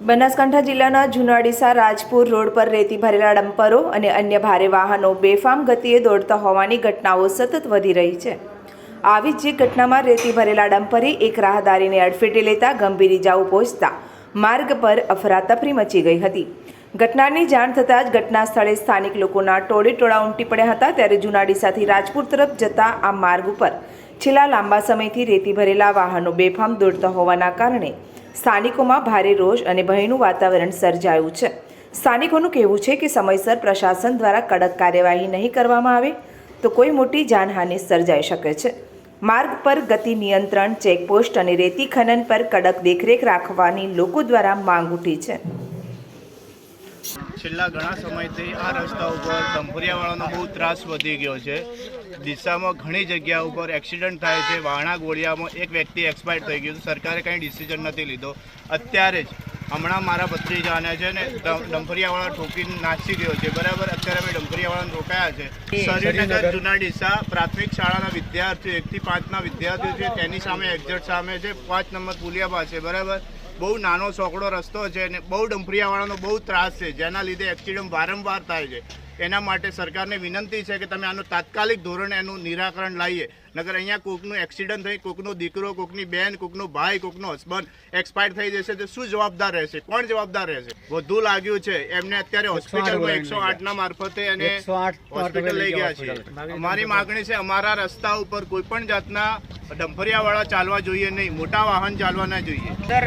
બનાસકાંઠા જિલ્લાના જુનાડીસા રાજપુર રોડ પર રેતી ભરેલા ડમ્પરો અને અન્ય ભારે વાહનો બેફામ ગતિએ દોડતા હોવાની ઘટનાઓ સતત વધી રહી છે. આવી જ ઘટનામાં રેતી ભરેલા ડમ્પરે એક રાહદારીને અડફેટે લેતા ગંભીર ઇજાઓ પહોંચતા માર્ગ પર અફરાતફરી મચી ગઈ હતી. ઘટનાની જાણ થતાં જ ઘટના સ્થળે સ્થાનિક લોકોના ટોળે ટોળા ઉમટી પડ્યા હતા ત્યારે જુનાડીસાથી રાજપુર તરફ જતા આ માર્ગ ઉપર છેલ્લા લાંબા સમયથી રેતી ભરેલા વાહનો બેફામ દોડતા હોવાના કારણે સ્થાનિકોમાં ભારે રોષ અને ભયનું વાતાવરણ સર્જાયું છે. સ્થાનિકોનું કહેવું છે કે સમયસર પ્રશાસન દ્વારા કડક કાર્યવાહી નહીં કરવામાં આવે તો કોઈ મોટી જાનહાનિ સર્જાઈ શકે છે. માર્ગ પર ગતિ નિયંત્રણ, ચેકપોસ્ટ અને રેતી ખનન પર કડક દેખરેખ રાખવાની લોકો દ્વારા માંગ ઉઠી છે. છેલ્લા ઘણા સમયથી આ રસ્તા ઉપર ડંફરિયાવાળાનો બહુ ત્રાસ વધી ગયો છે. દિશામાં ઘણી જગ્યા ઉપર એક્સિડન્ટ થાય છે. વાણા ગોળિયામાં એક વ્યક્તિ એક્સપાયર થઈ ગયું સરકારે કંઈ ડિસિઝન નથી લીધો. અત્યારે જ હમણાં મારા ભત્રીજાને છે ને ડંફરિયાવાળા ઠોકીને નાસી ગયો છે. બરાબર? અત્યારે અમે ડંફરિયાવાળાને રોકાયા છે. શરીનગર જૂના ડીસા પ્રાથમિક શાળાના વિદ્યાર્થીઓ એકથી પાંચના વિદ્યાર્થીઓ છે. તેની સામે એક્ઝેટ સામે છે. પાંચ નંબર પુલિયા પાસે બરાબર? બહુ નાનો સોકડો રસ્તો છે અને બહુ ડંફરિયાવાળાનો બહુ ત્રાસ છે. જેના લીધે એક્સિડન્ટ વારંવાર થાય છે. એના માટે સરકારને વિનંતી છે કે તમે આનું તાત્કાલિક ધોરણે એનું નિરાકરણ લાવીએ. નગર અહીંયા કોકનું એક્સિડન્ટ થઈ કોકનો દીકરો કોકની બેન કોકનો ભાઈ કોકનો હસબન્ડ એક્સપાયર થઈ જશે તો શું જવાબદાર રહેશે? કોણ જવાબદાર રહેશે? વધુ લાગ્યું છે. એમને અત્યારે હોસ્પિટલમાં એકસો આઠના મારફતે અને હોસ્પિટલ લઈ ગયા છે. અમારી માગણી છે અમારા રસ્તા ઉપર કોઈ પણ જાતના ડંફરિયાવાળા ચાલવા જોઈએ નહીં મોટા વાહન ચાલવા ના જોઈએ. સર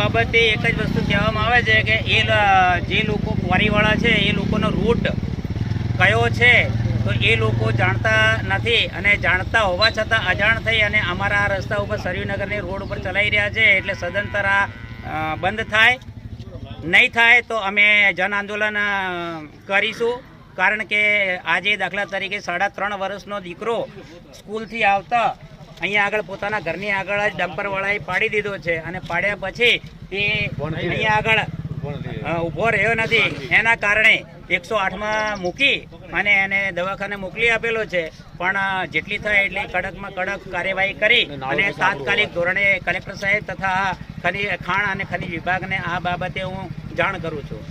બાબતે એક જ વસ્તુ કહેવામાં આવે છે કે એ જે લોકો ક્વારીવાળા છે એ લોકોનો રૂટ કયો છે તો એ લોકો જાણતા નથી અને જાણતા હોવા છતાં અજાણ થઈ અને અમારા આ રસ્તા ઉપર સરયુનગરની રોડ ઉપર ચલાવી રહ્યા છે એટલે સદંતર આ બંધ થાય. નહીં થાય તો અમે જન આંદોલન કરીશું. કારણ કે આજે દાખલા તરીકે સાડા ત્રણ વર્ષનો દીકરો સ્કૂલથી આવતા અહીંયા આગળ પોતાના ઘરની આગળ જ ડમ્પરવાળાએ પાડી દીધો છે અને પાડ્યા પછી તે અહીંયા આગળ ઊભો રહ્યો નથી. એના કારણે એકસો આઠમાં મૂકી અને એને દવાખાને મોકલી આપેલો છે. પણ જેટલી થાય એટલી કડકમાં કડક કાર્યવાહી કરી અને તાત્કાલિક ધોરણે કલેક્ટર સાહેબ તથા ખની ખાણ અને ખનિજ વિભાગને આ બાબતે હું જાણ કરું છું.